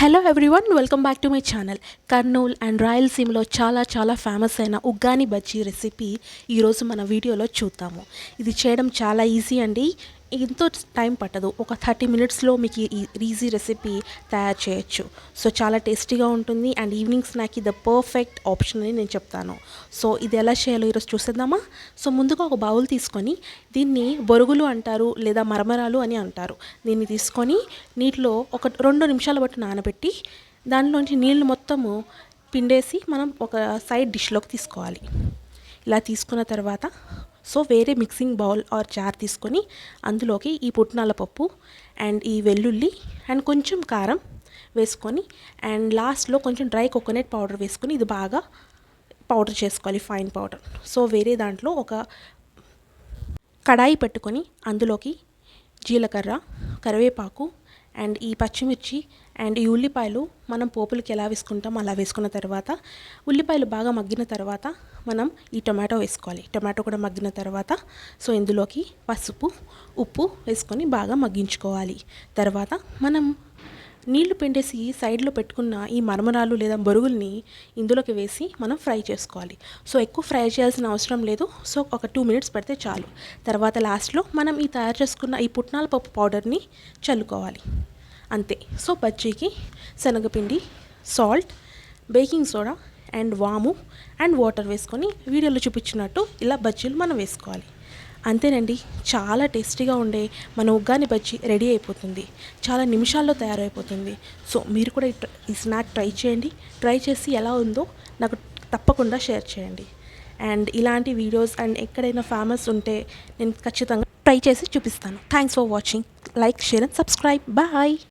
Hello everyone welcome back to my channel Kurnool and రాయలసీమలో చాలా చాలా ఫేమస్ అయిన ఉగ్గాని బజ్జీ రెసిపీ ఈరోజు మన వీడియోలో చూద్దాము. ఇది చేయడం చాలా ఈజీ అండి. ఎంతో టైం పట్టదు. ఒక థర్టీ మినిట్స్లో మీకు ఈ ఈజీ రెసిపీ తయారు చేయొచ్చు. సో చాలా టేస్టీగా ఉంటుంది. అండ్ ఈవినింగ్ స్నాక్కి ద పర్ఫెక్ట్ ఆప్షన్ అని నేను చెప్తాను. సో ఇది ఎలా చేయాలో ఈరోజు చూసేద్దామా? సో ముందుగా ఒక బౌల్ తీసుకొని దీన్ని బొరుగులు అంటారు లేదా మరమరాలు అని అంటారు. దీన్ని తీసుకొని నీటిలో ఒక రెండు నిమిషాల పాటు నానబెట్టి దానిలోంచి నీళ్ళు మొత్తము పిండేసి మనం ఒక సైడ్ డిష్లోకి తీసుకోవాలి. ఇలా తీసుకున్న తర్వాత సో వేరే మిక్సింగ్ బౌల్ ఆర్ జార్ తీసుకొని అందులోకి ఈ పుట్నాల పప్పు అండ్ ఈ వెల్లుల్లి అండ్ కొంచెం కారం వేసుకొని అండ్ లాస్ట్లో కొంచెం డ్రై కోకోనట్ పౌడర్ వేసుకొని ఇది బాగా పౌడర్ చేసుకోవాలి ఫైన్ పౌడర్. సో వేరే దాంట్లో ఒక కడాయి పెట్టుకొని అందులోకి జీలకర్ర కరివేపాకు అండ్ ఈ పచ్చిమిర్చి అండ్ ఈ ఉల్లిపాయలు మనం పోపులకి ఎలా వేసుకుంటాం అలా వేసుకున్న తర్వాత ఉల్లిపాయలు బాగా మగ్గిన తర్వాత మనం ఈ టొమాటో వేసుకోవాలి. టొమాటో కూడా మగ్గిన తర్వాత సో ఇందులోకి పసుపు ఉప్పు వేసుకొని బాగా మగ్గించుకోవాలి. తర్వాత మనం నీళ్ళు పిండేసి సైడ్లో పెట్టుకున్న ఈ మరమరాలు లేదా బొరుగుల్ని ఇందులోకి వేసి మనం ఫ్రై చేసుకోవాలి. సో ఎక్కువ ఫ్రై చేయాల్సిన అవసరం లేదు. సో ఒక టూ మినిట్స్ పెడితే చాలు. తర్వాత లాస్ట్లో మనం ఈ తయారు చేసుకున్న ఈ పుట్నాల పప్పు పౌడర్ని చల్లుకోవాలి. అంతే. సో బజ్జీకి శనగపిండి సాల్ట్ బేకింగ్ సోడా అండ్ వాము అండ్ వాటర్ వేసుకొని వీడియోలో చూపించినట్టు ఇలా బజ్జీలు మనం వేసుకోవాలి. అంతేనండి చాలా టేస్టీగా ఉండే మన ఉగ్గాని బజ్జీ రెడీ అయిపోతుంది. చాలా నిమిషాల్లో తయారైపోతుంది. సో మీరు కూడా ఈ ఈ స్నాక్ ట్రై చేయండి. ట్రై చేసి ఎలా ఉందో నాకు తప్పకుండా షేర్ చేయండి. అండ్ ఇలాంటి వీడియోస్ అండ్ ఎక్కడైనా ఫేమస్ ఉంటే నేను ఖచ్చితంగా ట్రై చేసి చూపిస్తాను. Thanks for watching like share and subscribe bye